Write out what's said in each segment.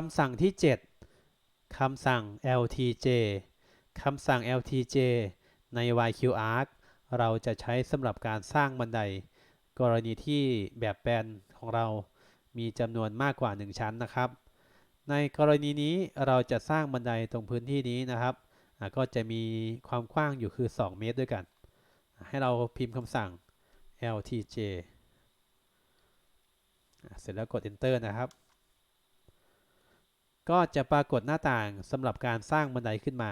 คำสั่งที่ 7 คำสั่ง ltj คำสั่ง ltj ใน yqarc เราจะใช้สำหรับการสร้างบันได กรณีที่แบบแปลนของเรามีจำนวนมากกว่า 1 ชั้นนะครับ ในกรณีนี้เราจะสร้างบันไดตรงพื้นที่นี้นะครับ ก็จะมีความกว้างอยู่คือ 2 เมตรด้วยกัน ให้เราพิมพ์คำสั่ง ltj เสร็จแล้วกด enter นะครับ ก็จะปรากฏหน้าต่างสำหรับการสร้างบันไดขึ้นมา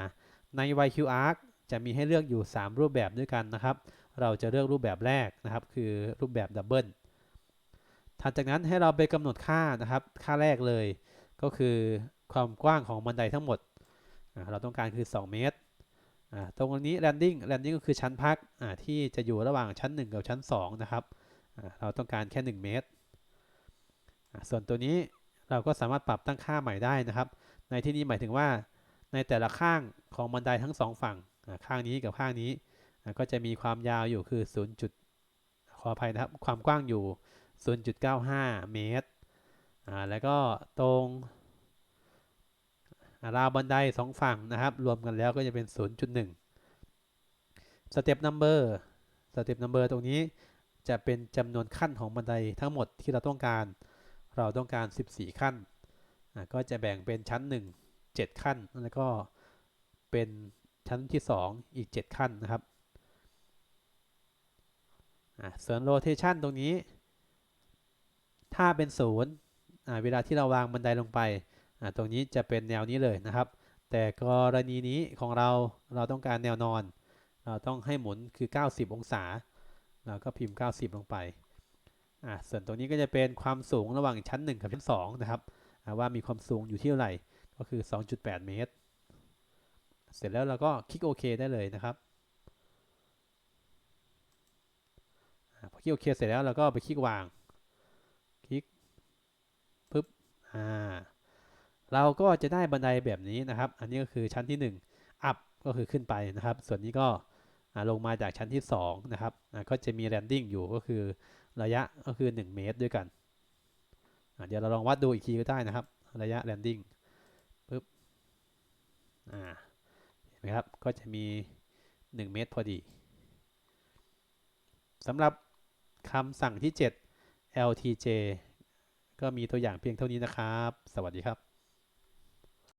ใน YQArc จะมีให้เลือกอยู่ 3 รูปแบบด้วยกันนะครับ เราจะเลือกรูปแบบแรกนะครับ คือรูปแบบดับเบิลถัดจากนั้นให้เราไปกำหนดค่านะครับ ค่าแรกเลย ก็คือความกว้างของบันไดทั้งหมด เราต้องการคือ 2 เมตร ตรงนี้ landing landing ก็คือชั้นพักที่จะอยู่ระหว่างชั้น 1 กับชั้น 2 นะครับ เราต้องการแค่ 1 เมตร ส่วนตัวนี้ เราก็สามารถปรับตั้งค่าใหม่ได้นะครับ ในที่นี้หมายถึงว่า ในแต่ละข้างของบันไดทั้งสองฝั่งข้างนี้กับข้างนี้ก็จะมีความยาวอยู่คือ 0. จุดขออภัยนะครับ ความกว้างอยู่ 0.95 เมตรแล้วก็ตรงราวบันไดสองฝั่งนะครับ รวมกันแล้วก็จะเป็น 0.1 สเต็ปนัมเบอร์สเต็ปนัมเบอร์ตรงนี้จะเป็นจำนวนขั้นของบันไดทั้งหมดที่เราต้องการ เราต้องการ 14 ขั้น ก็จะแบ่งเป็นชั้น 1 7 ขั้น แล้วก็เป็นชั้นที่ 2 อีก 7 ขั้นนะครับส่วน rotation ตรงนี้ ถ้าเป็นศูนย์เวลาที่เราวางบันไดลงไป ตรงนี้จะเป็นแนวนี้เลยนะครับ แต่กรณีนี้ของเราเราต้องการแนวนอน เราต้องให้หมุนคือ 90 องศา เราก็พิมพ์ 90 ลงไป อ่าส่วนตรงนี้ก็จะเป็นความสูงระหว่างชั้น 1 กับชั้น 2 นะครับว่ามีความสูงอยู่ที่เท่าไหร่ก็คือ 2.8 เมตร เสร็จแล้วเราก็คลิกโอเคได้เลยนะครับอพอคลิกโอเคเสร็จแล้วเราก็ไปคลิกวาง คลิกปึ๊บอ่าเราก็จะได้บันไดแบบนี้นะครับ อันนี้ก็คือชั้นที่ 1 อัพก็คือขึ้นไปนะครับ ส่วนนี้ก็ลงมาจากชั้นที่ 2 นะครับก็จะมีแลนดิ้งอยู่ก็คือ ระยะก็คือ 1 เมตรด้วยกันเดี๋ยวเราลองวัดดูอีกทีก็ได้นะครับ ระยะแลนดิ้งปึ๊บอ่าเห็นไหมครับก็จะมี 1 เมตรพอดีสำหรับคำสั่งที่ 7 LTJ ก็มีตัวอย่างเพียงเท่านี้นะครับ สวัสดีครับ